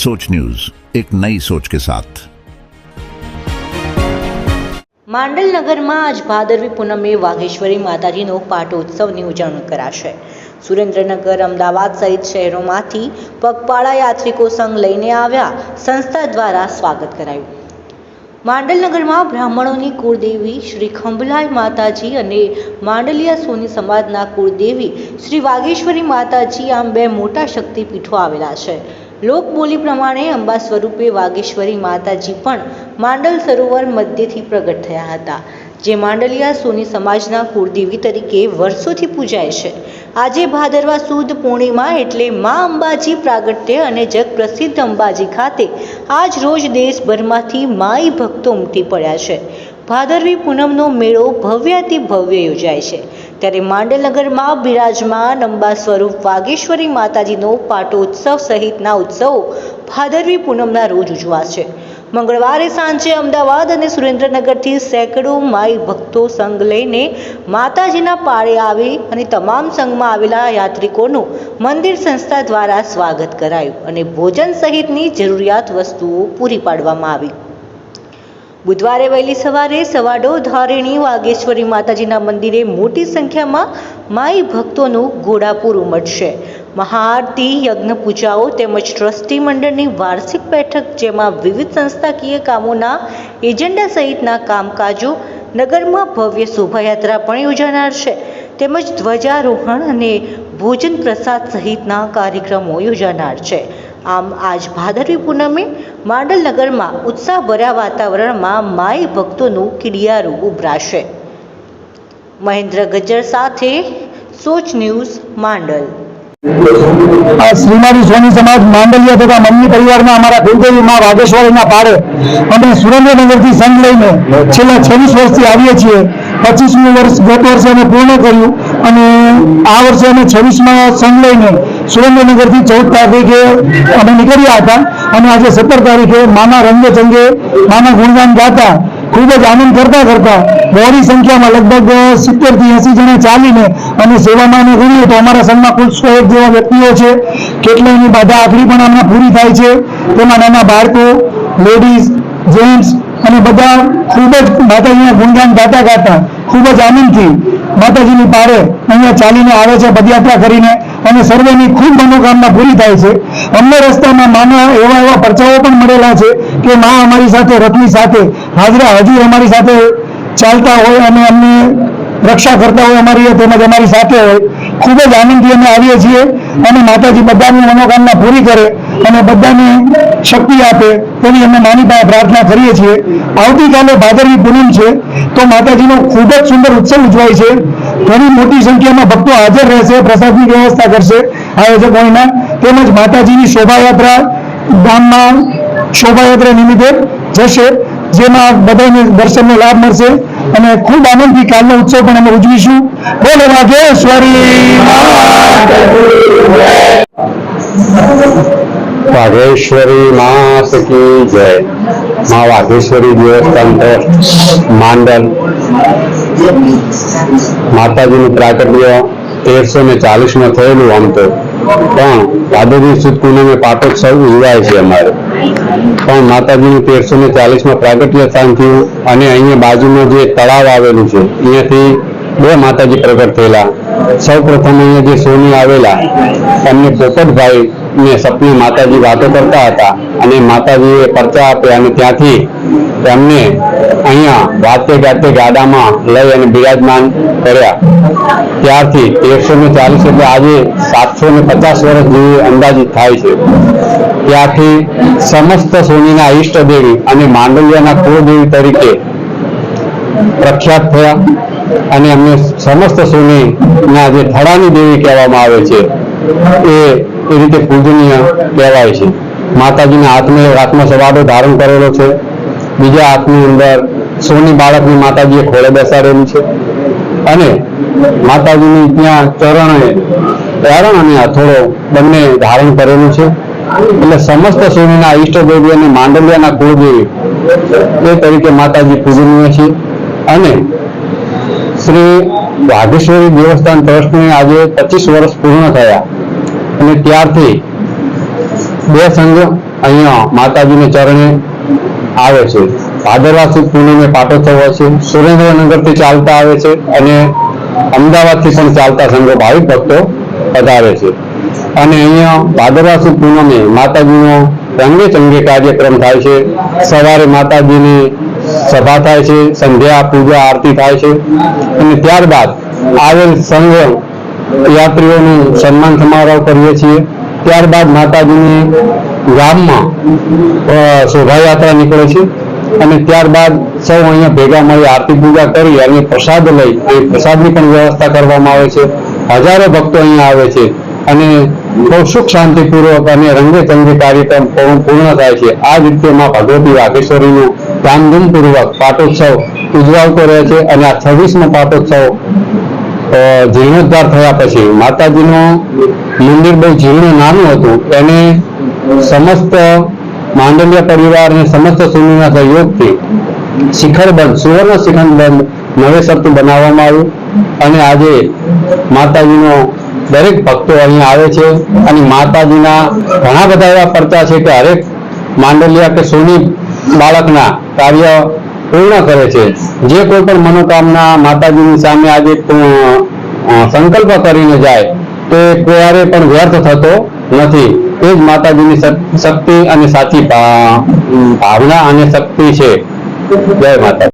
सोच न्यूज एक नई सोच के साथ માંડલ નગરમાં આજ ભાદરવી પૂનમે વાઘેશ્વરી માતાજીનો પાટોત્સવની ઉજવણી કરાશે સુરેન્દ્રનગર અમદાવાદ સહિત શહેરોમાંથી પગપાળા યાત્રિકો સંઘ લઈને આવ્યા સંસ્થા દ્વારા સ્વાગત કરાયું માંડલ નગરમાં બ્રાહ્મણોની કુળદેવી શ્રી ખંભલાઈ માતાજી અને માંડલિયા સોની સમાજના કુળદેવી શ્રી વાઘેશ્વરી માતાજી આમ બે મોટા શક્તિપીઠો આવેલા છે લોકબોલી પ્રમાણે અંબા સ્વરૂપે વાગેશ્વરી માતાજી પણ માંડલ સરોવર મધ્યથી પ્રગટ થયા હતા, જે માંડલિયા સોની સમાજના કુળદેવી તરીકે વર્ષોથી પૂજાય છે. આજે ભાદરવા સુદ પૂર્ણિમા એટલે મા અંબાજી પ્રાગટ્ય અને જગપ્રસિદ્ધ અંબાજી ખાતે આજ રોજ દેશભરમાંથી માઈ ભક્તો ઉમટી પડ્યા છે. ભાદરવી પૂનમનો મેળો ભવ્યાતિ ભવ્ય યોજાય છે. ત્યારે માંડલનગરમાં બિરાજમાન અંબા સ્વરૂપ વાગેશ્વરી માતાજીનો પાટોત્સવ સહિતના ઉત્સવો ભાદરવી પૂનમના રોજ ઉજવાશે મંગળવારે સાંજે અમદાવાદ અને સુરેન્દ્રનગરથી સેંકડો માઈ ભક્તો સંઘ લઈને માતાજીના પાળે આવી અને તમામ સંઘમાં આવેલા યાત્રિકોનું મંદિર સંસ્થા દ્વારા સ્વાગત કરાયું અને ભોજન સહિતની જરૂરિયાત વસ્તુઓ પૂરી પાડવામાં આવી. બુધવારે વહેલી સવારે સવાડો ધારિણી વાગેશ્વરી માતાજીના મંદિરે મોટી સંખ્યામાં માઈ ભક્તોનું ઘોડાપુર ઉમટશે. મહાઆરતી, યજ્ઞ પૂજાઓ તેમજ ટ્રસ્ટી મંડળની વાર્ષિક બેઠક જેમાં વિવિધ સંસ્થાકીય કામોના એજન્ડા સહિતના કામકાજો, નગરમાં ભવ્ય શોભાયાત્રા પણ યોજાનાર છે. તેમજ ધ્વજારોહણ અને ભોજન પ્રસાદ સહિતના કાર્યક્રમો યોજાનાર છે. આમ આજ ભાદરવી પૂનમે માંડલ નગરમાં ઉત્સાહભર્યા વાતાવરણમાં માય ભક્તોનું કિડિયારું ઉભરાશે. મહેન્દ્ર ગજ્જર સાથે સોચ ન્યૂઝ માંડલ. આ શ્રીમારી સોની સમાજ માંડલિયા તથા મમ્મી પરિવારના અમારા કુલદેવી માં વાઘેશ્વરીના પાડે અમે સુરેન્દ્રનગરથી સંઘ લઈને છેલ્લા છવ્વીસ વર્ષથી આવીએ છીએ. પચીસમું વર્ષ ગત વર્ષે અમે પૂર્ણ કર્યું અને આ વર્ષે અમે છવ્વીસમાં સંઘ લઈને સુરેન્દ્રનગરથી ચૌદ તારીખે અમે નીકળ્યા હતા અને આજે સત્તર તારીખે માના રંગે ચંગે, માના ગુણગાન ગાતા, ખૂબ જ આનંદ કરતા કરતા બહોળી સંખ્યામાં લગભગ સિત્તેરથી એસી જણા ચાલીને અને સેવામાં અમે ગણીએ તો અમારા સંઘમાં કુલ સો એક જેવા વ્યક્તિઓ છે. કેટલાયની બાધા આખરી પણ અમને પૂરી થાય છે. તેમાં નાના બાળકો લેડીઝ જેન્ટ્સ અને બધા ખૂબ જ માતાજીના ગુણગાન ગાતા ગાતા ખૂબ જ આનંદથી માતાજીની પારે અહીંયા ચાલીને આવે છે પદયાત્રા કરીને અને સર્વેની ખૂબ મનોકામના પૂરી થાય છે. અમને રસ્તામાં માના એવા એવા પરચાઓ પણ મળેલા છે કે મા અમારી સાથે, રથની સાથે, હાજરા હજી અમારી સાથે ચાલતા હોય અને અમને રક્ષા કરતા હોય અમારી તેમજ અમારી સાથે હોય, ખૂબ જ આનંદથી અમે આવીએ છીએ અને માતાજી બધાની મનોકામના પૂરી કરે અને બધાને શક્તિ આપે તેની અમે નાની પાસે પ્રાર્થના કરીએ છીએ. આવતીકાલે ભાદરવી પૂનમ છે, તો માતાજીનો ખૂબ જ સુંદર ઉત્સવ ઉજવાય છે. ઘણી મોટી સંખ્યામાં ભક્તો હાજર રહેશે, પ્રસાદની વ્યવસ્થા કરશે આયોજકોના તેમજ માતાજીની શોભાયાત્રા ગામમાં શોભાયાત્રા નિમિત્તે જશે, જેમાં બધાને દર્શનનો લાભ મળશે. અને ખૂબ આનંદથી કાલનો ઉત્સવ પણ અમે ઉજવીશું. બોલો વાઘેશ્વરી. વાઘેશ્વરી માત કી જય. માં વાઘેશ્વરી દેવસ્થાન ટ્રસ્ટ માંડલ. માતાજીનું પ્રાકટ્ય તેરસો ને ચાલીસમાં થયેલું આમ તો. પણ ભાદરવી સુદ પૂનમે પાટોત્સવ ઉજવાય છે અમારે. પણ માતાજીનું તેરસો ને ચાલીસમાં પ્રાગટ્ય સ્થાન થયું અને અહીંયા બાજુમાં જે તળાવ આવેલું છે, અહીંયાથી બે માતાજી પ્રગટ થયેલા. સૌ પ્રથમ અહીંયા જે સોની આવેલા, એમને પોપટભાઈ ને સપને માતાજી વાતો કરતા હતા અને માતાજીએ પરચા આપ્યા અને ત્યાંથી તેમને અહીંયા વાતે ગાતે ગાડામાં લઈ અને બિરાજમાન કર્યા. ત્યારથી તેરસો ને ચાલીસ એટલે આજે સાતસો ને પચાસ વર્ષ જેવી અંદાજિત થાય છે. ત્યારથી સમસ્ત સોનીના ઈષ્ટ દેવી અને માંડલિયાના કુળદેવી તરીકે પ્રખ્યાત થયા અને અમને સમસ્ત સોનીના જે થડાની દેવી કહેવામાં આવે છે, એ એ રીતે પૂજનીય કહેવાય છે. માતાજીના હાથમાં સવાડો ધારણ કરેલો છે. બીજા હાથની અંદર સોની બાળકની માતાજીએ ખોળે બેસાડેલી છે. અને માતાજીની ત્યાં ચરણે ચરણ અને હથોડો બંને ધારણ કરેલું છે. એટલે સમસ્ત સોનીના ઈષ્ટદેવી અને માંડલિયાના કુળદેવી એ તરીકે માતાજી પૂજનીય છે. અને શ્રી વાઘેશ્વરી દેવસ્થાન ટ્રસ્ટને આજે પચીસ વર્ષ પૂર્ણ થયા. અને ત્યારથી બે સંઘ અહીંયા માતાજીને ચરણે આવે છે. ભાદરવા પૂનમે પાટોત્સવ હોય છે. સુરેન્દ્રનગરથી ચાલતા આવે છે અને અમદાવાદથી પણ ચાલતા સંઘો ભાવિક ભક્તો પધારે છે. અને અહીંયા ભાદરવા પૂનમે માતાજીનો રંગે ચંગે કાર્યક્રમ થાય છે. સવારે માતાજીની સભા થાય છે. સંધ્યા, પૂજા, આરતી થાય છે. અને ત્યારબાદ આવેલ સંઘ યાત્રીઓનું સન્માન સમારોહ કરીએ છીએ. ત્યારબાદ માતાજીની ગામમાં શોભાયાત્રા નીકળે છે. અને ત્યારબાદ સૌ અહીંયા ભેગા મળી આરતી પૂજા કરી અને પ્રસાદ લઈ, એ પ્રસાદની પણ વ્યવસ્થા કરવામાં આવે છે. હજારો ભક્તો અહીંયા આવે છે. અને બહુ સુખ શાંતિપૂર્વક અને રંગે ચંગે કાર્યક્રમ પૂર્ણ થાય છે. આ જ રીતે માં ભગવતી વાઘેશ્વરીનું ધામધૂમપૂર્વક પાટોત્સવ ઉજવાવતો રહે છે અને આ છવ્વીસમો પાટોત્સવ જીર્ણોદ્ધાર થયા પછી માતાજીનું મંદિર બહુ જીર્ણ નાનું હતું. એને સમસ્ત માંડલિયા પરિવાર અને સમસ્ત સુનીના સહયોગથી શિખરબંધ સુવર્ણ શિખરબંધ નવેસરથી બનાવવામાં આવ્યું. અને આજે માતાજીનો દરેક ભક્તો અહીંયા આવે છે અને માતાજીના ઘણા બધા એવા પરચા છે કે હરેક માંડલિયા કે સોની બાળકના કાર્ય પૂર્ણ કરે છે. જે કોઈ પણ મનોકામના માતાજીની સામે આજે સંકલ્પ કરીને જાય, તે ક્યારે પણ વ્યર્થ થતો નથી. તે જ માતાજીની શક- શક્તિ અને સાચી ભાવના અને શક્તિ છે. જય માતા